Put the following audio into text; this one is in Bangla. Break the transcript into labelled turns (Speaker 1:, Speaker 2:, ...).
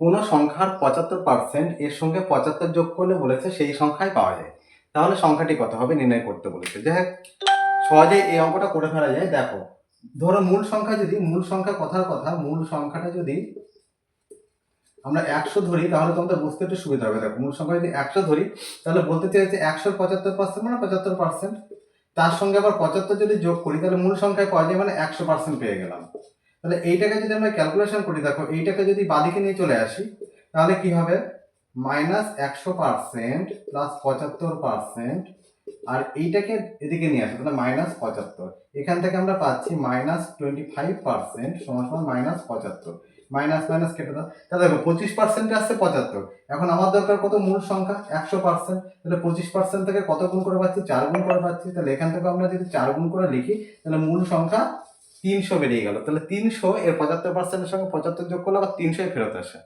Speaker 1: কোনো সংখ্যার পঁচাত্তর পার্সেন্ট এর সঙ্গে পঁচাত্তর যোগ করলে বলেছে সেই সংখ্যায় পাওয়া যায়। তাহলে সংখ্যাটি কত হবে নির্ণয় করতে বলেছে। যাই হোক সহজে এই অঙ্কটা করে ফেলা যায়। দেখো, ধরো মূল সংখ্যা যদি, মূল সংখ্যা কথার কথা, মূল সংখ্যাটা যদি আমরা একশো ধরি, তাহলে তোমাদের বুঝতে একটু সুবিধা হবে। দেখো, মূল সংখ্যা যদি একশো ধরি, তাহলে বলতে চাইছে একশোর পঁচাত্তর পার্সেন্ট মানে পঁচাত্তর পার্সেন্ট তার সঙ্গে আবার পঁচাত্তর যদি যোগ করি, তাহলে মূল সংখ্যায় পাওয়া যায় মানে একশো পার্সেন্ট পেয়ে গেলাম। তাহলে এইটাকে যদি আমরা ক্যালকুলেশন করি, দেখো এইটাকে যদি বাদিকে নিয়ে চলে আসি, তাহলে কি হবে? মাইনাস একশো পার্সেন্ট প্লাস পঁচাত্তর পার্সেন্ট আর এইটাকে এদিকে নিয়ে আসি, তাহলে মাইনাস পঁচাত্তর। এখান থেকে আমরা পাচ্ছি মাইনাস টোয়েন্টি ফাইভ পার্সেন্ট সমান সমান মাইনাস পঁচাত্তর। মাইনাস মাইনাস কেটে দাও। তাহলে দেখো পঁচিশ পার্সেন্টে আসছে পঁচাত্তর। এখন আমার দরকার কত মূল সংখ্যা? একশো পার্সেন্ট তাহলে পঁচিশ পার্সেন্ট থেকে কত গুণ করে পাচ্ছি? চার গুণ করে পাচ্ছি। তাহলে এখান থেকে আমরা যদি চার গুণ করে লিখি, তাহলে মূল সংখ্যা তিনশো বেরিয়ে গেল। তাহলে তিনশো এর পঁচাত্তর পার্সেন্টের সঙ্গে পঁচাত্তর যোগ করলে আবার তিনশোই ফেরত আসে।